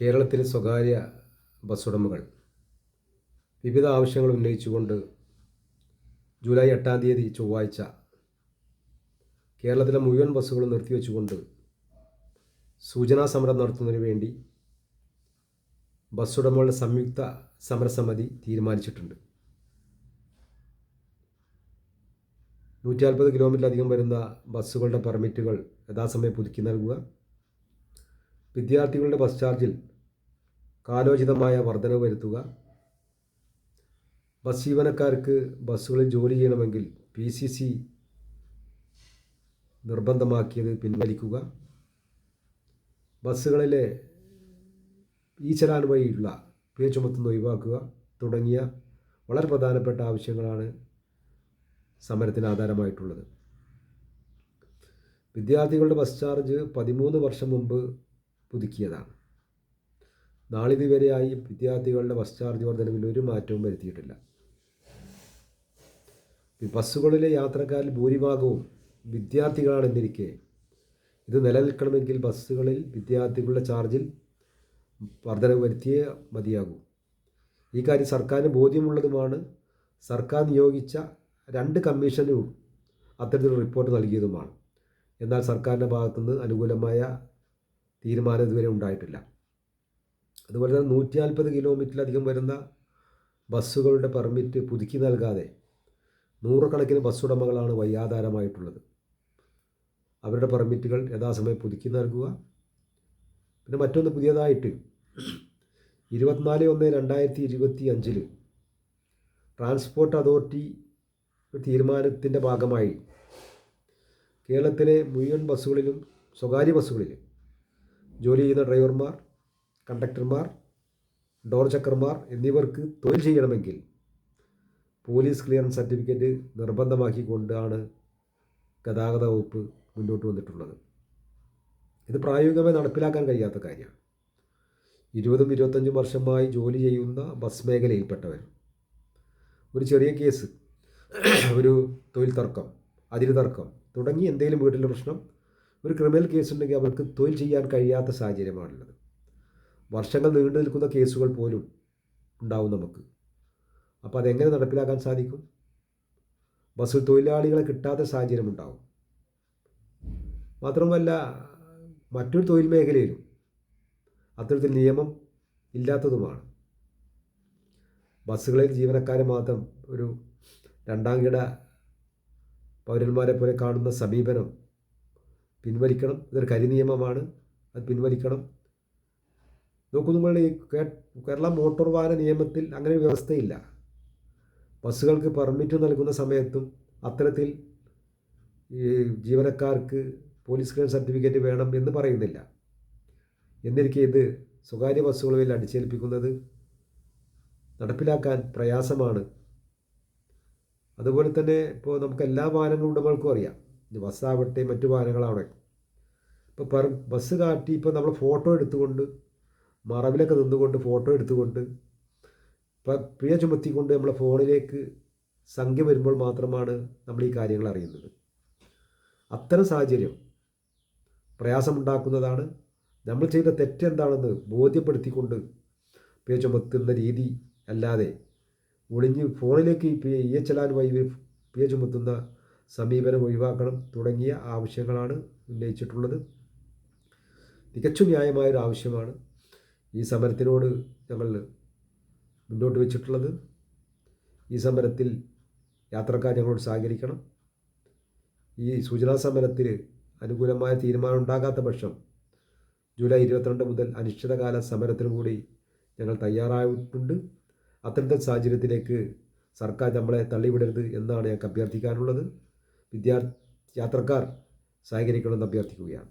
കേരളത്തിലെ സ്വകാര്യ ബസ് ഉടമകൾ വിവിധ ആവശ്യങ്ങൾ ഉന്നയിച്ചുകൊണ്ട് ജൂലൈ എട്ടാം തീയതി ചൊവ്വാഴ്ച കേരളത്തിലെ മുഴുവൻ ബസ്സുകളും നിർത്തിവെച്ചുകൊണ്ട് സൂചനാ സമരം നടത്തുന്നതിന് വേണ്ടി ബസ് ഉടമകളുടെ സംയുക്ത സമരസമിതി തീരുമാനിച്ചിട്ടുണ്ട്. നൂറ്റി നാൽപ്പത് കിലോമീറ്ററിലധികം വരുന്ന ബസ്സുകളുടെ പെർമിറ്റുകൾ യഥാസമയം പുതുക്കി നൽകുക. വിദ്യാർത്ഥികളുടെ ബസ് ചാർജിൽ കാലോചിതമായ വർധനവ് വരുത്തുക. ബസ് ജീവനക്കാർക്ക് ബസ്സുകളിൽ ജോലി ചെയ്യണമെങ്കിൽ പി സി സി നിർബന്ധമാക്കിയത് പിൻവലിക്കുക. ബസ്സുകളിലെ ഈ ചലാൻ വഴിയുള്ള പിഴ ചുമത്തുന്ന ഒഴിവാക്കുക തുടങ്ങിയ വളരെ പ്രധാനപ്പെട്ട ആവശ്യങ്ങളാണ് സമരത്തിന് ആധാരമായിട്ടുള്ളത്. വിദ്യാർത്ഥികളുടെ ബസ് ചാർജ് പതിമൂന്ന് വർഷം മുമ്പ് പുതുക്കിയതാണ്. നാളിതുവരെയായി വിദ്യാർത്ഥികളുടെ ബസ് ചാർജ് വർധനവിൽ ഒരു മാറ്റവും വരുത്തിയിട്ടില്ല. ബസ്സുകളിലെ യാത്രക്കാരിൽ ഭൂരിഭാഗവും വിദ്യാർത്ഥികളാണെന്നിരിക്കെ ഇത് നിലനിൽക്കണമെങ്കിൽ ബസ്സുകളിൽ വിദ്യാർത്ഥികളുടെ ചാർജിൽ വർധനവ് വരുത്തിയേ മതിയാകൂ. ഈ കാര്യം സർക്കാരിന് ബോധ്യമുള്ളതുമാണ്. സർക്കാർ നിയോഗിച്ച രണ്ട് കമ്മീഷനും അത്തരത്തിലുള്ള റിപ്പോർട്ട് നൽകിയതുമാണ്. എന്നാൽ സർക്കാരിന്റെ ഭാഗത്തുനിന്ന് അനുകൂലമായ തീരുമാനം ഇതുവരെ ഉണ്ടായിട്ടില്ല. അതുപോലെ തന്നെ നൂറ്റി നാൽപ്പത് കിലോമീറ്ററിലധികം വരുന്ന ബസ്സുകളുടെ പെർമിറ്റ് പുതുക്കി നൽകാതെ നൂറുകണക്കിന് ബസ് ഉടമകളാണ് വയ്യാധാരമായിട്ടുള്ളത് അവരുടെ പെർമിറ്റുകൾ യഥാസമയം പുതുക്കി നൽകുക. പിന്നെ മറ്റൊന്ന് പുതിയതായിട്ട് ഇരുപത്തിനാല് ഒന്ന് രണ്ടായിരത്തി ഇരുപത്തി അഞ്ചിൽ ട്രാൻസ്പോർട്ട് അതോറിറ്റി തീരുമാനത്തിന്റെ ഭാഗമായി കേരളത്തിലെ മുഴുവൻ ബസ്സുകളിലും സ്വകാര്യ ബസ്സുകളിലും ജോലി ചെയ്യുന്ന ഡ്രൈവർമാർ കണ്ടക്ടർമാർ ഡോർ ചക്കർമാർ എന്നിവർക്ക് തൊഴിൽ ചെയ്യണമെങ്കിൽ പോലീസ് ക്ലിയറൻസ് സർട്ടിഫിക്കറ്റ് നിർബന്ധമാക്കിക്കൊണ്ടാണ് ഗതാഗത വകുപ്പ് മുന്നോട്ട് വന്നിട്ടുള്ളത്. ഇത് പ്രായോഗികമായി നടപ്പിലാക്കാൻ കഴിയാത്ത കാര്യമാണ്. ഇരുപതും ഇരുപത്തഞ്ചും വർഷമായി ജോലി ചെയ്യുന്ന ബസ് മേഖലയിൽപ്പെട്ടവർ ഒരു ചെറിയ കേസ് ഒരു തൊഴിൽ തർക്കം അതിര് തർക്കം തുടങ്ങി എന്തെങ്കിലും വീട്ടിലെ പ്രശ്നം ഒരു ക്രിമിനൽ കേസ് ഉണ്ടെങ്കിൽ അവർക്ക് തൊഴിൽ ചെയ്യാൻ കഴിയാത്ത സാഹചര്യമാണുള്ളത്. വർഷങ്ങൾ നീണ്ടു നിൽക്കുന്ന കേസുകൾ പോലും ഉണ്ടാവും നമുക്ക്. അപ്പോൾ അതെങ്ങനെ നടപ്പിലാക്കാൻ സാധിക്കും? ബസ്സിൽ തൊഴിലാളികളെ കിട്ടാത്ത സാഹചര്യം ഉണ്ടാവും. മാത്രമല്ല മറ്റൊരു തൊഴിൽ മേഖലയിലും അത്തരത്തിൽ നിയമം ഇല്ലാത്തതുമാണ്. ബസ്സുകളിൽ ജീവനക്കാരെ മാത്രം ഒരു രണ്ടാം കിട പൗരന്മാരെ പോലെ കാണുന്ന സമീപനം പിൻവലിക്കണം. ഇതൊരു കരിനിയമമാണ്. അത് പിൻവലിക്കണം. നോക്കൂ നിങ്ങൾ ഈ കേരള മോട്ടോർ വാഹന നിയമത്തിൽ അങ്ങനെ വ്യവസ്ഥയില്ല. ബസ്സുകൾക്ക് പെർമിറ്റ് നൽകുന്ന സമയത്തും അത്തരത്തിൽ ഈ ജീവനക്കാർക്ക് പോലീസ് ക്ലിയർ സർട്ടിഫിക്കറ്റ് വേണം എന്ന് പറയുന്നില്ല. എന്നിരിക്കെ ഇത് സ്വകാര്യ ബസ്സുകളിൽ അടിച്ചേൽപ്പിക്കുന്നത് നടപ്പിലാക്കാൻ പ്രയാസമാണ്. അതുപോലെ തന്നെ ഇപ്പോൾ നമുക്ക് എല്ലാ വാഹനങ്ങളുടെ ഉടമകൾക്കും അറിയാം. ബസ്സാവട്ടെ മറ്റു വാഹനങ്ങളാവട്ടെ. ഇപ്പോൾ പെർ ബസ് കാട്ടി ഇപ്പോൾ നമ്മൾ ഫോട്ടോ എടുത്തുകൊണ്ട് മറവിലൊക്കെ നിന്നുകൊണ്ട് ഫോട്ടോ എടുത്തുകൊണ്ട് ഇപ്പം പിഴ ചുമത്തിക്കൊണ്ട് നമ്മളെ ഫോണിലേക്ക് സംഖ്യ വരുമ്പോൾ മാത്രമാണ് നമ്മൾ ഈ കാര്യങ്ങൾ അറിയുന്നത്. അത്തരം സാഹചര്യം പ്രയാസമുണ്ടാക്കുന്നതാണ്. നമ്മൾ ചെയ്ത തെറ്റെന്താണെന്ന് ബോധ്യപ്പെടുത്തിക്കൊണ്ട് പിഴ ചുമത്തുന്ന രീതി അല്ലാതെ ഒളിഞ്ഞ് ഫോണിലേക്ക് ഇ എച്ച് എൽ ആൻ വഴി പിഴ ചുമത്തുന്ന സമീപനം ഒഴിവാക്കണം തുടങ്ങിയ ആവശ്യങ്ങളാണ് ഉന്നയിച്ചിട്ടുള്ളത്. തികച്ചും ന്യായമായൊരു ആവശ്യമാണ് ഈ സമരത്തിനോട് ഞങ്ങൾ മുന്നോട്ട് വെച്ചിട്ടുള്ളത്. ഈ സമരത്തിൽ യാത്രക്കാർ ഞങ്ങളോട് സഹകരിക്കണം. ഈ സൂചനാ സമരത്തിൽ അനുകൂലമായ തീരുമാനം ഉണ്ടാകാത്ത പക്ഷം ജൂലൈ ഇരുപത്തിരണ്ട് മുതൽ അനിശ്ചിതകാല സമരത്തിനു കൂടി ഞങ്ങൾ തയ്യാറായിട്ടുണ്ട്. അത്തരത്തെ സാഹചര്യത്തിലേക്ക് സർക്കാർ നമ്മളെ തള്ളിവിടരുത് എന്നാണ് ഞങ്ങൾക്ക് അഭ്യർത്ഥിക്കാനുള്ളത്. വിദ്യാർത്ഥി യാത്രക്കാർ സഹകരിക്കണമെന്ന് അഭ്യർത്ഥിക്കുകയാണ്.